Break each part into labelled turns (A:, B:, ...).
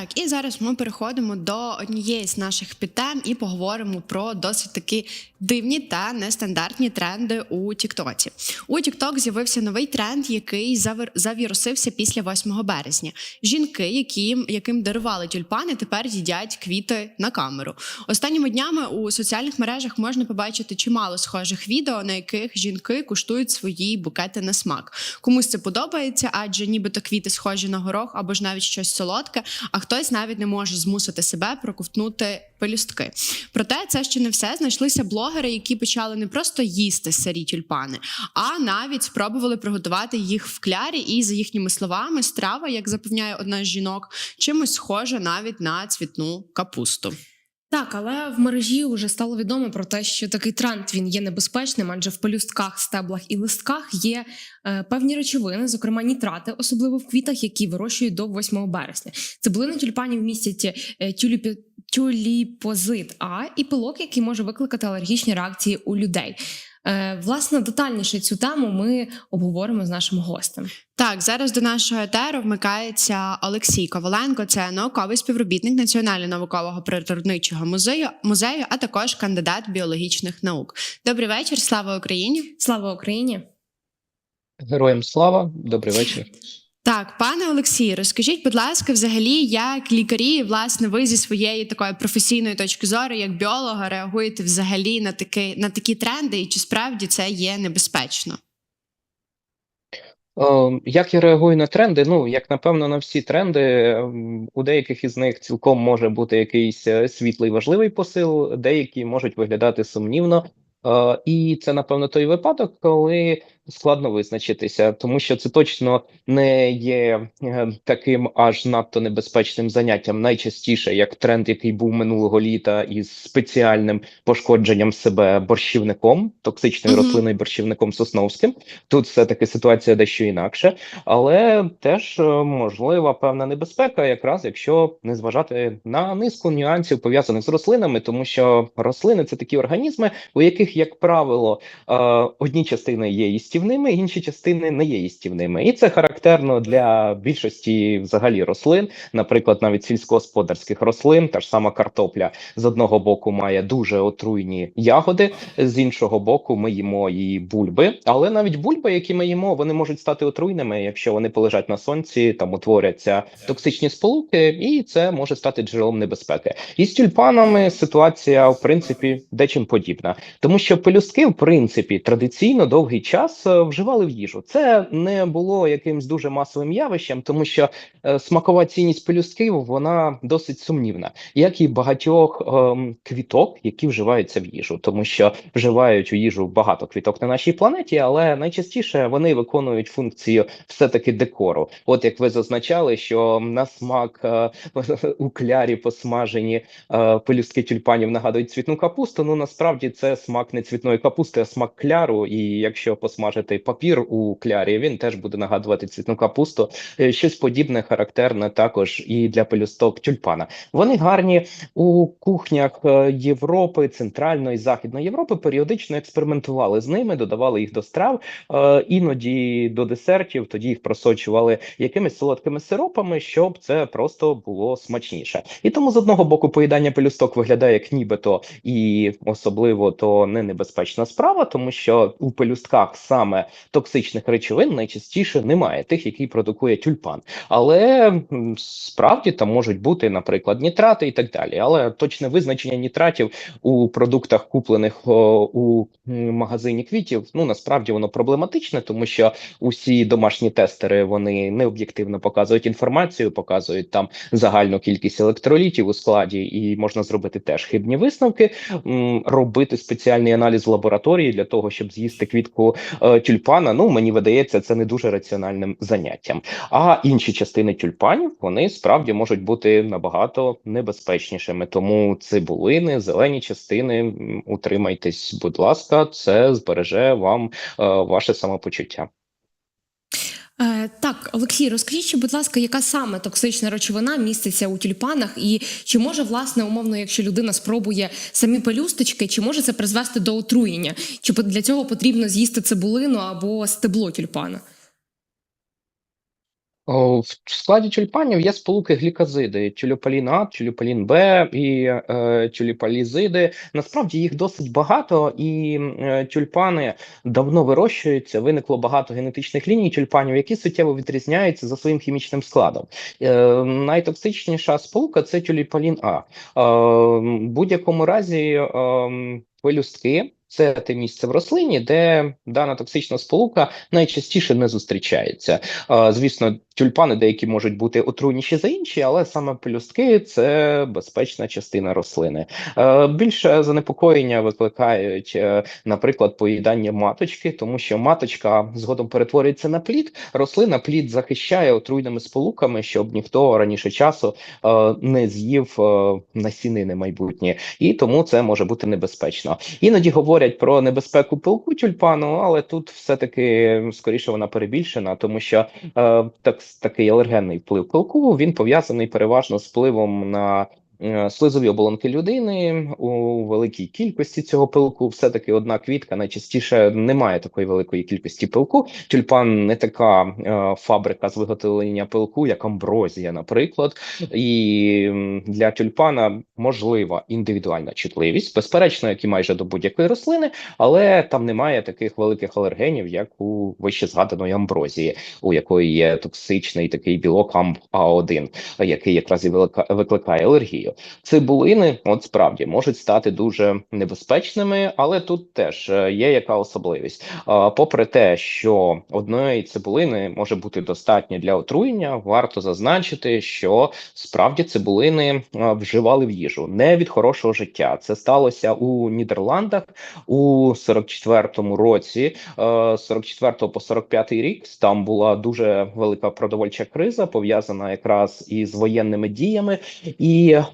A: Так, і зараз ми переходимо до однієї з наших підтем і поговоримо про досить такі дивні та нестандартні тренди у Тіктоці. У Тікток з'явився новий тренд, який завірусився після 8 березня. Жінки, яким, яким дарували тюльпани, тепер їдять квіти на камеру. Останніми днями у соціальних мережах можна побачити чимало схожих відео, на яких жінки куштують свої букети на смак. Комусь це подобається, адже нібито квіти схожі на горох або ж навіть щось солодке, а хтось навіть не може змусити себе проковтнути пелюстки. Проте це ще не все. Знайшлися блогери, які почали не просто їсти сирі тюльпани, а навіть спробували приготувати їх в клярі. І за їхніми словами, страва, як запевняє одна з жінок, чимось схожа навіть на цвітну капусту.
B: Так, але в мережі вже стало відомо про те, що такий тренд він є небезпечним, адже в пелюстках, стеблах і листках є е, певні речовини, зокрема нітрати, особливо в квітах, які вирощують до 8 березня. Цибулини тюльпанів містять е, тюліпі, тюліпозит А і пилок, який може викликати алергічні реакції у людей. Е, власне, детальніше цю тему ми обговоримо з нашим гостем.
A: Так, зараз до нашого етеру вмикається Олексій Коваленко. Це науковий співробітник Національного наукового природничого музею, музею, а також кандидат біологічних наук. Добрий вечір, слава Україні!
B: Слава Україні!
C: Героям слава, добрий вечір.
A: Так, пане Олексію, розкажіть, будь ласка, взагалі, як лікарі, власне, ви зі своєї такої професійної точки зору, як біолога, реагуєте взагалі на такі, на такі тренди, і чи справді це є небезпечно?
C: Е, Як я реагую на тренди? Ну, як напевно, на всі тренди, ем, у деяких із них цілком може бути якийсь е, світлий важливий посил, деякі можуть виглядати сумнівно. Е, І це, напевно, той випадок, коли складно визначитися, тому що це точно не є е, таким аж надто небезпечним заняттям. Найчастіше як тренд, який був минулого літа із спеціальним пошкодженням себе борщівником, токсичною
A: Мгм.
C: рослиною борщівником сосновським. Тут все таки ситуація дещо інакше, але теж е, можлива певна небезпека, якраз якщо не зважати на низку нюансів пов'язаних з рослинами, тому що рослини це такі організми, у яких, як правило, е, одні частини є їстівними, інші частини не є їстівними, і це характерно для більшості взагалі рослин, наприклад, навіть сільськогосподарських рослин, та ж сама картопля з одного боку має дуже отруйні ягоди, з іншого боку, ми їмо і бульби. Але навіть бульби, які ми їмо, вони можуть стати отруйними, якщо вони полежать на сонці, там утворяться токсичні сполуки, і це може стати джерелом небезпеки. І з тюльпанами ситуація в принципі дечим подібна, тому що пелюстки, в принципі, традиційно довгий час вживали в їжу. Це не було якимсь дуже масовим явищем, тому що е, смакова цінність пелюстків вона досить сумнівна, як і багатьох ем, квіток, які вживаються в їжу, тому що вживають у їжу багато квіток на нашій планеті, але найчастіше вони виконують функцію все-таки декору. От як ви зазначали, що на смак е, у клярі посмажені е, пелюстки тюльпанів нагадують цвітну капусту. Ну насправді це смак не цвітної капусти, а смак кляру. І якщо посмажити папір у клярі, він теж буде нагадувати цвітну капусту. Е, Щось подібне характерне також і для пелюсток тюльпана. Вони гарні у кухнях е, Європи, Центральної Західної Європи. Періодично експериментували з ними, додавали їх до страв, е, іноді до десертів. Тоді їх просочували якимись солодкими сиропами, щоб це просто було смачніше. І тому з одного боку поїдання пелюсток виглядає як нібито і особливо то не небезпечна справа, тому що у пелюстках саме токсичних речовин найчастіше немає тих, які продукує тюльпан. Але справді там можуть бути, наприклад, нітрати і так далі. Але точне визначення нітратів у продуктах, куплених у магазині квітів, ну насправді воно проблематичне, тому що усі домашні тестери вони не об'єктивно показують інформацію, показують там загальну кількість електролітів у складі, і можна зробити теж хибні висновки. Робити спеціальний аналіз в лабораторії для того, щоб з'їсти квітку е, тюльпана. Ну мені видається, це не дуже раціональним заняттям. А інші частини тюльпанів вони справді можуть бути набагато небезпечнішими. Тому цибулини, зелені частини утримайтесь, будь ласка, це збереже вам е, ваше самопочуття.
B: Е, так, Олексій, розкажіть, будь ласка, яка саме токсична речовина міститься у тюльпанах, і чи може, власне, умовно, якщо людина спробує самі пелюсточки, чи може це призвести до отруєння? Чи для цього потрібно з'їсти цибулину або стебло тюльпана?
C: О, в складі тюльпанів є сполуки глікозиди: тюльпалін А, тюльпалін Б і е, тюльпалізиди. Насправді їх досить багато, і е, тюльпани давно вирощуються. Виникло багато генетичних ліній тюльпанів, які суттєво відрізняються за своїм хімічним складом. Е, найтоксичніша сполука це тюльпалін А. Е, в будь-якому разі е, пелюстки. Це те місце в рослині, де дана токсична сполука найчастіше не зустрічається. Звісно, тюльпани деякі можуть бути отруйніші за інші, але саме пелюстки це безпечна частина рослини. Більше занепокоєння викликають, е, наприклад, поїдання маточки, тому що маточка згодом перетворюється на плід. Рослина плід захищає отруйними сполуками, щоб ніхто раніше часу е, не з'їв е, насінини майбутні, і тому це може бути небезпечно. Іноді говорять про небезпеку пилку тюльпану, але тут все-таки скоріше вона перебільшена, тому що е, так, такий алергенний вплив пилку він пов'язаний переважно з впливом на слизові оболонки людини у великій кількості цього пилку. Все таки одна квітка найчастіше не має такої великої кількості пилку. Тюльпан не така е, фабрика з виготовлення пилку, як амброзія, наприклад. І для тюльпана можлива індивідуальна чутливість, безперечно, як і майже до будь-якої рослини, але там немає таких великих алергенів, як у вище згаданої амброзії, у якої є токсичний такий білок АМБ-А1, який якраз і викликає алергію. Цибулини, от справді, можуть стати дуже небезпечними, але тут теж е, є яка особливість. Попри те, що одної цибулини може бути достатньо для отруєння, варто зазначити, що справді цибулини вживали в їжу не від хорошого життя. Це сталося у Нідерландах у 44-му році, е, з 44 по 45 рік. Там була дуже велика продовольча криза, пов'язана якраз із воєнними діями, і е,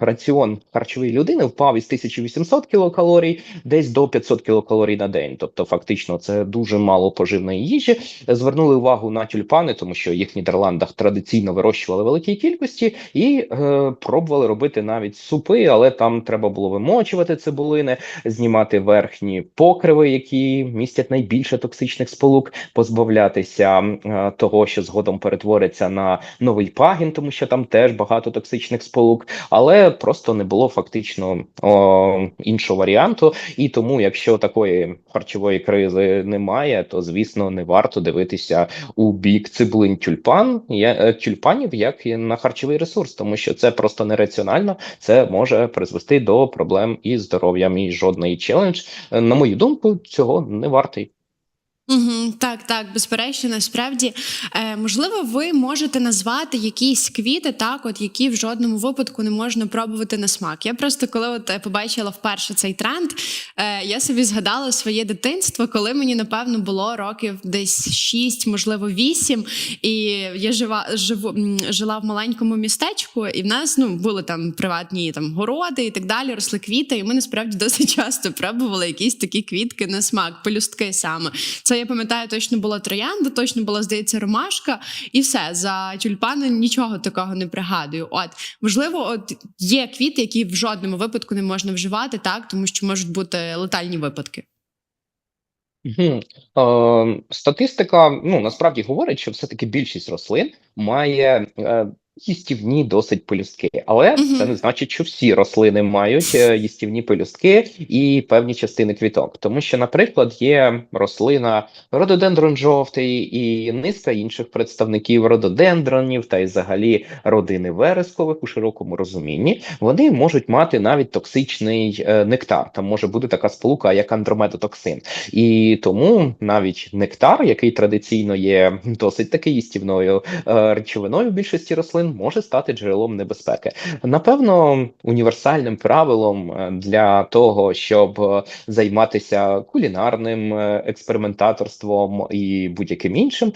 C: раціон харчової людини впав із 1800 кілокалорій десь до 500 кілокалорій на день. Тобто, фактично, це дуже мало поживної їжі. Звернули увагу на тюльпани, тому що їх в Нідерландах традиційно вирощували великій кількості і е, пробували робити навіть супи, але там треба було вимочувати цибулини, знімати верхні покриви, які містять найбільше токсичних сполук, позбавлятися е, того, що згодом перетвориться на новий пагін, тому що там теж багато токсичних сполук, але просто не було фактично о, іншого варіанту. І тому, якщо такої харчової кризи немає, то звісно не варто дивитися у бік цибулин тюльпан я- е, тюльпанів як і на харчовий ресурс, тому що це просто нераціонально. Це може призвести до проблем із здоров'ям. І жодний челендж, на мою думку, цього не вартий.
A: Угу, так, так, безперечно, насправді е, можливо, ви можете назвати якісь квіти, так, от які в жодному випадку не можна пробувати на смак. Я просто коли от е, побачила вперше цей тренд, е, я собі згадала своє дитинство, коли мені напевно було років десь 6, можливо, 8, І я жива живу жила в маленькому містечку, і в нас ну були там приватні там городи і так далі, росли квіти. І ми насправді досить часто пробували якісь такі квітки на смак, пелюстки саме. Це я пам'ятаю, точно була троянда, точно була, здається, ромашка, і все за тюльпани нічого такого не пригадую. От можливо, от є квіти, які в жодному випадку не можна вживати, так тому що можуть бути летальні випадки.
C: Статистика ну насправді говорить, що все-таки більшість рослин має е, їстівні досить пелюстки, але
A: Мгм.
C: це не значить, що всі рослини мають е, їстівні пелюстки і певні частини квіток. Тому що, наприклад, є рослина рододендрон жовтий і низка інших представників рододендронів та й взагалі родини верескових у широкому розумінні. Вони можуть мати навіть токсичний е, нектар. Там може бути така сполука, як андромедотоксин. І тому навіть нектар, який традиційно є досить таки їстівною е, речовиною в більшості рослин, може стати джерелом небезпеки. Напевно, універсальним правилом е, для того, щоб е, займатися кулінарним е, експериментаторством і будь-яким іншим,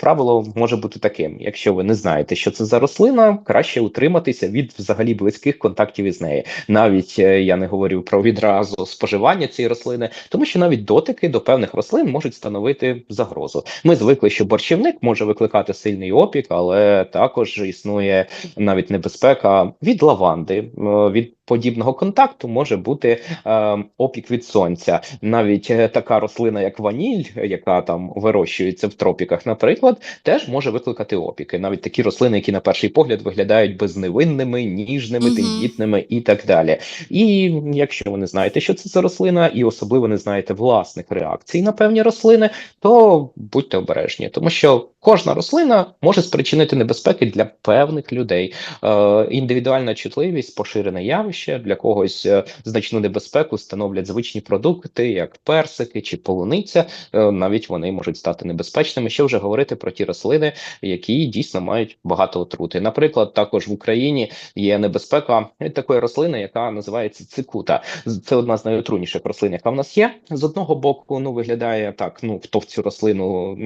C: правило може бути таким: якщо ви не знаєте, що це за рослина, краще утриматися від взагалі близьких контактів із нею. Навіть я не говорю про відразу споживання цієї рослини, тому що навіть дотики до певних рослин можуть становити загрозу. Ми звикли, що борщівник може викликати сильний опік, але також існує навіть небезпека від лаванди, е, від подібного контакту може бути е, опік від сонця. Навіть е, така рослина, як ваніль, яка там вирощується в тропіках, наприклад, теж може викликати опіки. Навіть такі рослини, які на перший погляд виглядають безневинними, ніжними,
A: Мгм.
C: тендітними і так далі. І якщо ви не знаєте, що це за рослина, і особливо не знаєте власних реакцій на певні рослини, то будьте обережні, тому що кожна рослина може спричинити небезпеки для певних людей. Е, індивідуальна чутливість, поширене явище для когось е, значну небезпеку становлять звичні продукти, як персики чи полуниця. Е, навіть вони можуть стати небезпечними. Що вже говорити про ті рослини, які дійсно мають багато отрути. Наприклад, також в Україні є небезпека такої рослини, яка називається цикута. Це одна з найотрудніших рослин, яка в нас є. З одного боку, ну виглядає так: ну хто в цю рослину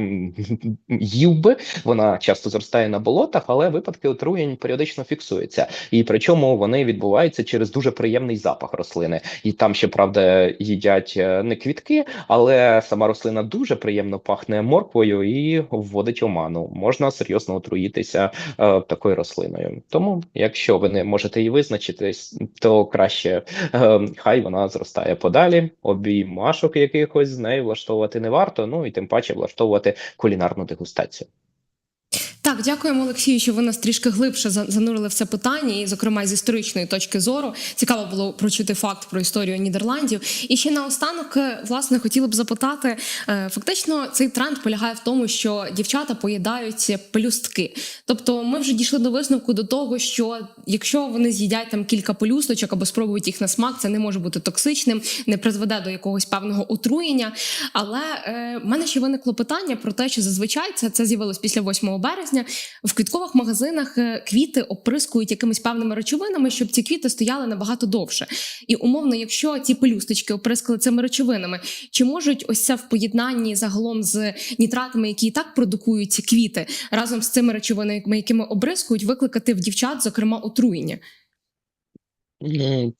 C: їв би, вона часто зростає на болотах, але випадки отруєнь періодично фіксуються. І причому вони відбуваються через дуже приємний запах рослини. І там ще правда їдять е, не квітки, але сама рослина дуже приємно пахне морквою і вводить оману. Можна серйозно отруїтися е, такою рослиною. Тому, якщо ви не можете її визначитись, то краще е, хай вона зростає подалі. Обіймашок якихось з нею влаштовувати не варто. Ну і тим паче влаштовувати кулінарну дегустацію.
B: Так, дякуємо, Олексію, що ви нас трішки глибше занурили в це питання, і, зокрема, з історичної точки зору. Цікаво було прочути факт про історію Нідерландів. І ще наостанок, е, власне, хотіла б запитати: е, фактично, цей тренд полягає в тому, що дівчата поїдають пелюстки. Тобто, ми вже дійшли до висновку до того, що якщо вони з'їдять там кілька пелюсточок або спробують їх на смак, це не може бути токсичним, не призведе до якогось певного отруєння. Але е, мене ще виникло питання про те, що зазвичай це, це з'явилось після 8 березня. В квіткових магазинах е, квіти оприскують якимись певними речовинами, щоб ці квіти стояли набагато довше. І умовно, якщо ці пелюсточки оприскали цими речовинами, чи можуть ось це в поєднанні загалом з нітратами, які і так продукують ці квіти, разом з цими речовинами, якими обрискують, викликати в дівчат, зокрема, отруєння?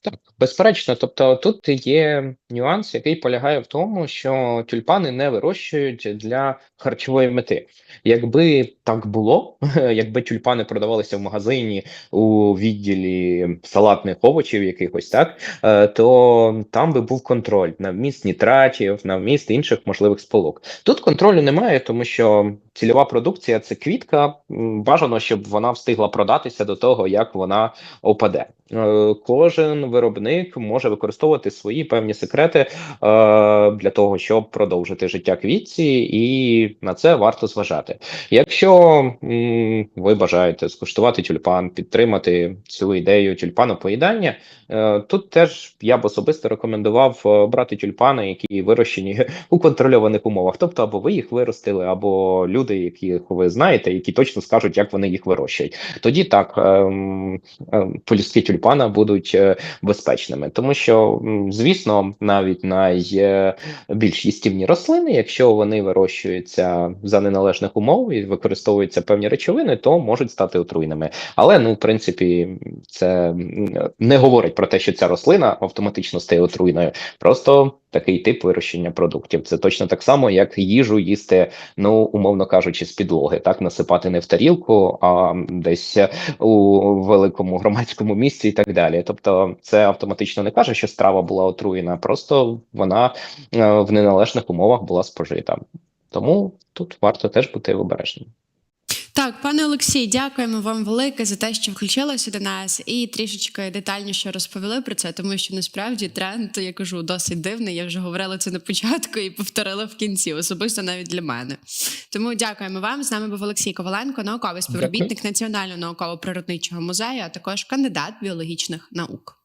C: Так, безперечно. Тобто тут є нюанс, який полягає в тому, що тюльпани не вирощують для харчової мети. Якби так було, якби тюльпани продавалися в магазині у відділі салатних овочів якихось, так, е, то там би був контроль на вміст нітратів, на вміст інших можливих сполук. Тут контролю немає, тому що цільова продукція це квітка. Бажано, щоб вона встигла продатися до того, як вона опаде. Е, Кожен виробник може використовувати свої певні секрети е, для того, щоб продовжити життя квітці, і на це варто зважати. Якщо м, ви бажаєте скуштувати тюльпан, підтримати цю ідею тюльпанопоїдання, е, тут теж я б особисто рекомендував е, брати тюльпани, які вирощені у контрольованих умовах. Тобто, або ви їх виростили, або люди, яких ви знаєте, які точно скажуть, як вони їх вирощують. Тоді так ем, ем, полюстки тюльпана будуть е, безпечними, тому що, звісно, навіть найбільш їстівні рослини, якщо вони вирощуються за неналежних умов і використовуються певні речовини, то можуть стати отруйними. Але ну, в принципі, це не говорить про те, що ця рослина автоматично стає отруйною. Просто такий тип вирощення продуктів. Це точно так само, як їжу їсти, ну умовно кажучи, з підлоги, так насипати не в тарілку, а десь у великому громадському місці і так далі. Тобто, це автоматично не каже, що страва була отруєна, просто вона е, в неналежних умовах була спожита. Тому тут варто теж бути обережним.
A: Так, пане Олексій, дякуємо вам велике за те, що включилися до нас і трішечки детальніше розповіли про це, тому що насправді тренд, я кажу, досить дивний. Я вже говорила це на початку і повторила в кінці, особисто навіть для мене. Тому дякуємо вам. З нами був Олексій Коваленко, науковий співробітник Національного науково-природничого музею, а також кандидат біологічних наук.